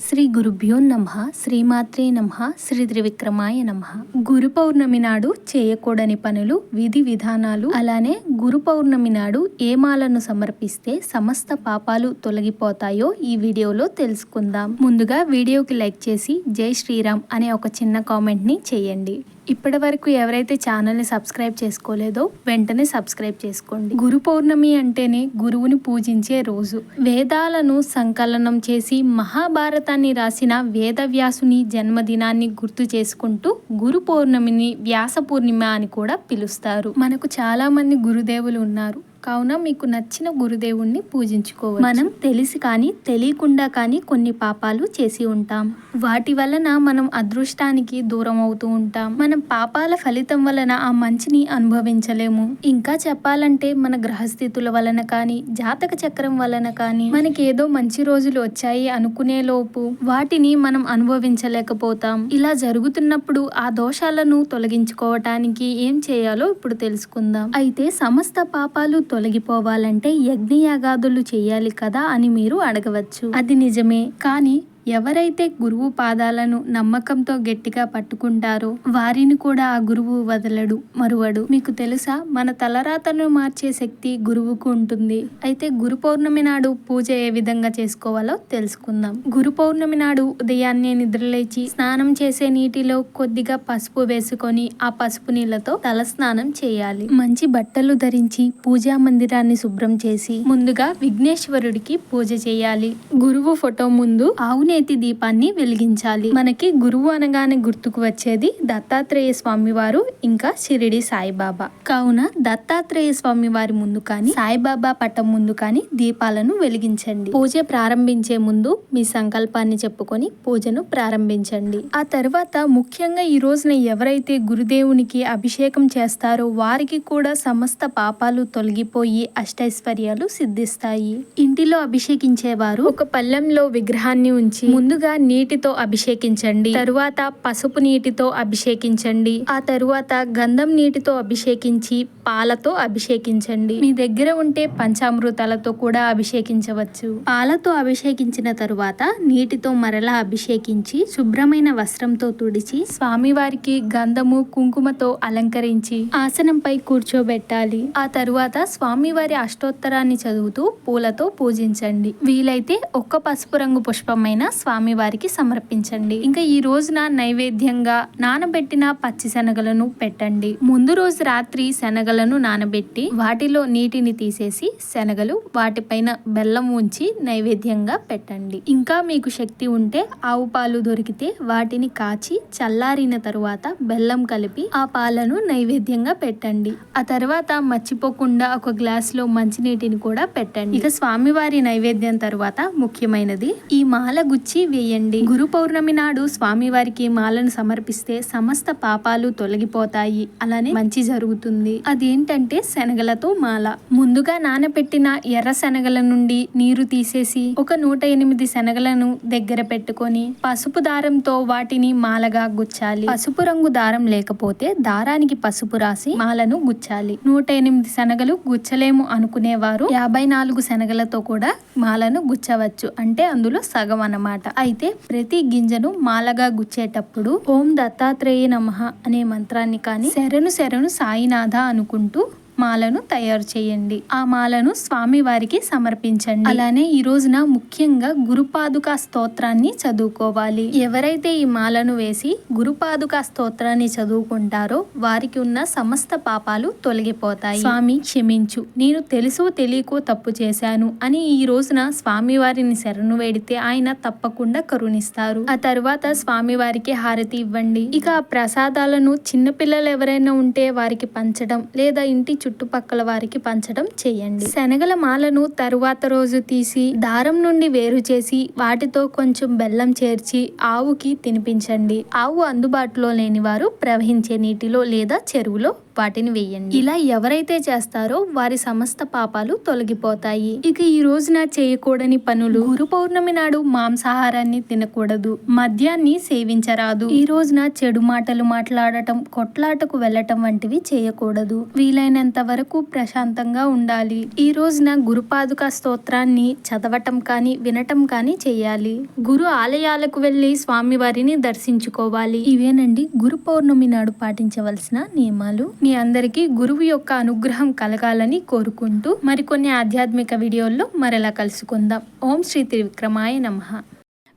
శ్రీ గురుభ్యో నమ శ్రీమాత్రే నమ శ్రీ త్రివిక్రమాయ నమ. గురు పౌర్ణమి నాడు చేయకూడని పనులు విధి విధానాలు అలానే గురు పౌర్ణమి నాడు ఏ మాలను సమర్పిస్తే సమస్త పాపాలు తొలగిపోతాయో ఈ వీడియోలో తెలుసుకుందాం. ముందుగా వీడియోకి లైక్ చేసి జై శ్రీరామ్ అనే ఒక చిన్న కామెంట్ని చేయండి. ఇప్పటి వరకు ఎవరైతే ఛానల్ని సబ్స్క్రైబ్ చేసుకోలేదో వెంటనే సబ్స్క్రైబ్ చేసుకోండి. గురు పౌర్ణమి అంటేనే గురువుని పూజించే రోజు. వేదాలను సంకలనం చేసి మహాభారతాన్ని రాసిన వేదవ్యాసుని జన్మదినాన్ని గుర్తు చేసుకుంటూ గురు పౌర్ణమిని వ్యాస పూర్ణిమ అని కూడా పిలుస్తారు. మనకు చాలామంది గురుదేవులు ఉన్నారు. కావున మీకు నచ్చిన గురుదేవుణ్ణి పూజించుకోవచ్చు. మనం తెలిసి కానీ తెలియకుండా కానీ కొన్ని పాపాలు చేసి ఉంటాం. వాటి వలన మనం అదృష్టానికి దూరం అవుతూ ఉంటాం. మనం పాపాల ఫలితం వలన ఆ మంచిని అనుభవించలేము. ఇంకా చెప్పాలంటే మన గ్రహస్థితుల వలన కానీ జాతక చక్రం వలన కానీ మనకి ఏదో మంచి రోజులు వచ్చాయి అనుకునే లోపు వాటిని మనం అనుభవించలేకపోతాం. ఇలా జరుగుతున్నప్పుడు ఆ దోషాలను తొలగించుకోవటానికి ఏం చేయాలో ఇప్పుడు తెలుసుకుందాం. అయితే సమస్త పాపాలు తొలగిపోవాలంటే యజ్ఞయాగాదులు చేయాలి కదా అని మీరు అడగవచ్చు. అది నిజమే. కానీ ఎవరైతే గురువు పాదాలను నమ్మకంతో గట్టిగా పట్టుకుంటారో వారిని కూడా ఆ గురువు వదలడు మరువడు. మీకు తెలుసా? మన తలరాతను మార్చే శక్తి గురువుకు ఉంటుంది. అయితే గురు పౌర్ణమి నాడు పూజ ఏ విధంగా చేసుకోవాలో తెలుసుకుందాం. గురు పౌర్ణమి నాడు ఉదయాన్నే నిద్రలేచి స్నానం చేసే నీటిలో కొద్దిగా పసుపు వేసుకొని ఆ పసుపు నీళ్ళతో తల స్నానం చేయాలి. మంచి బట్టలు ధరించి పూజా మందిరాన్ని శుభ్రం చేసి ముందుగా విఘ్నేశ్వరుడికి పూజ చేయాలి. గురువు ఫోటో ముందు ఆవునేతి దీపాన్ని వెలిగించాలి. మనకి గురువు అనగానే గుర్తుకు వచ్చేది దత్తాత్రేయ స్వామి వారు ఇంకా షిరిడి సాయిబాబా. కావున దత్తాత్రేయ స్వామి వారి ముందు కానీ సాయిబాబా పటం ముందు కానీ దీపాలను వెలిగించండి. పూజ ప్రారంభించే ముందు మీ సంకల్పాన్ని చెప్పుకొని పూజను ప్రారంభించండి. ఆ తర్వాత ముఖ్యంగా ఈ రోజున ఎవరైతే గురుదేవునికి అభిషేకం చేస్తారో వారికి కూడా సమస్త పాపాలు తొలగిపోయి అష్టైశ్వర్యాలు సిద్ధిస్తాయి. ఇంటిలో అభిషేకించేవారు ఒక పళ్ళెంలో విగ్రహాన్ని ఉంచి ముందుగా నీటితో అభిషేకించండి. తరువాత పసుపు నీటితో అభిషేకించండి. ఆ తరువాత గంధం నీటితో అభిషేకించి పాలతో అభిషేకించండి. మీ దగ్గర ఉంటే పంచామృతాలతో కూడా అభిషేకించవచ్చు. పాలతో అభిషేకించిన తరువాత నీటితో మరలా అభిషేకించి శుభ్రమైన వస్త్రంతో తుడిచి స్వామివారికి గంధము కుంకుమతో అలంకరించి ఆసనంపై కూర్చోబెట్టాలి. ఆ తరువాత స్వామివారి అష్టోత్తరాన్ని చదువుతూ పూలతో పూజించండి. వీలైతే ఒక్క పసుపు రంగు పుష్పమైన స్వామివారికి సమర్పించండి. ఇంకా ఈ రోజున నైవేద్యంగా నానబెట్టిన పచ్చి శనగలను పెట్టండి. ముందు రోజు రాత్రి శనగలను నానబెట్టి వాటిలో నీటిని తీసేసి శనగలు వాటిపైన బెల్లం ఉంచి నైవేద్యంగా పెట్టండి. ఇంకా మీకు శక్తి ఉంటే ఆవు పాలు దొరికితే వాటిని కాచి చల్లారిన తరువాత బెల్లం కలిపి ఆ పాలను నైవేద్యంగా పెట్టండి. ఆ తర్వాత మర్చిపోకుండా ఒక గ్లాస్లో మంచినీటిని కూడా పెట్టండి. ఇక స్వామివారి నైవేద్యం తర్వాత ముఖ్యమైనది ఈ మాల గుచ్చి వేయండి. గురు పౌర్ణమి నాడు స్వామివారికి మాలను సమర్పిస్తే సమస్త పాపాలు తొలగిపోతాయి. అలానే మంచి జరుగుతుంది. అదేంటంటే శనగలతో మాల. ముందుగా నానబెట్టిన ఎర్ర శనగల నుండి నీరు తీసేసి ఒక నూట ఎనిమిది శనగలను దగ్గర పెట్టుకొని పసుపు దారంతో వాటిని మాలగా గుచ్చాలి. పసుపు రంగు దారం లేకపోతే దారానికి పసుపు రాసి మాలను గుచ్చాలి. నూట ఎనిమిది శనగలు గుచ్చలేము అనుకునేవారు. యాభై నాలుగు శనగలతో కూడా మాలను గుచ్చవచ్చు. అంటే అందులో సగం అన్నమాట. అయితే ప్రతి గింజను మాలగా గుచ్చేటప్పుడు ఓం దత్తాత్రేయ నమః అనే మంత్రాన్ని కానీ శరణు శరణు సాయినాథ అనుకుంటూ మాలను తయారు చేయండి. ఆ మాలను స్వామి వారికి సమర్పించండి. అలానే ఈ రోజున ముఖ్యంగా గురుపాదుక స్తోత్రాన్ని చదువుకోవాలి. ఎవరైతే ఈ మాలను వేసి గురుపాదుక స్తోత్రాన్ని చదువుకుంటారో వారికి ఉన్న సమస్త పాపాలు తొలగిపోతాయి. స్వామి క్షమించు. నేను తెలుసు తెలియకో తప్పు చేశాను అని ఈ రోజున స్వామి వారిని శరణు వేడితే ఆయన తప్పకుండా కరుణిస్తారు. ఆ తర్వాత స్వామి వారికి హారతి ఇవ్వండి. ఇక ఆ ప్రసాదాలను చిన్నపిల్లలు ఎవరైనా ఉంటే వారికి పంచడం లేదా ఇంటి చుట్టుపక్కల వారికి పంచడం చేయండి. శనగల మాలను తరువాత రోజు తీసి దారం నుండి వేరు చేసి వాటితో కొంచెం బెల్లం చేర్చి ఆవుకి తినిపించండి. ఆవు అందుబాటులో లేని వారు ప్రవహించే నీటిలో లేదా చెరువులో వాటిని వేయండి ఇలా ఎవరైతే చేస్తారో వారి సమస్త పాపాలు తొలగిపోతాయి. ఇక ఈ రోజున చేయకూడని పనులు. గురు పౌర్ణమి నాడు మాంసాహారాన్ని తినకూడదు. మద్యాన్ని సేవించరాదు. ఈ రోజున చెడు మాటలు మాట్లాడటం కొట్లాటకు వెళ్ళటం వంటివి చేయకూడదు. వీలైనంత వరకు ప్రశాంతంగా ఉండాలి. ఈ రోజున గురుపాదుక స్తోత్రాన్ని చదవటం కానీ వినటం కానీ చేయాలి. గురు ఆలయాలకు వెళ్ళి స్వామివారిని దర్శించుకోవాలి. ఇవేనండి గురు పౌర్ణమి నాడు పాటించవలసిన నియమాలు. మీ అందరికీ గురువు యొక్క అనుగ్రహం కలగాలని కోరుకుంటూ మరికొన్ని ఆధ్యాత్మిక వీడియోల్లో మరలా కలుసుకుందాం. ఓం శ్రీ త్రివిక్రమాయ నమః.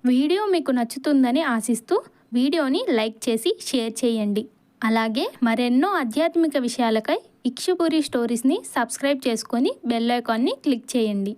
వీడియో మీకు నచ్చుతుందని ఆశిస్తూ వీడియోని లైక్ చేసి షేర్ చేయండి. అలాగే మరెన్నో ఆధ్యాత్మిక విషయాలకై ఇక్షుపురి స్టోరీస్ని సబ్స్క్రైబ్ చేసుకొని బెల్ ఐకాన్ని క్లిక్ చేయండి.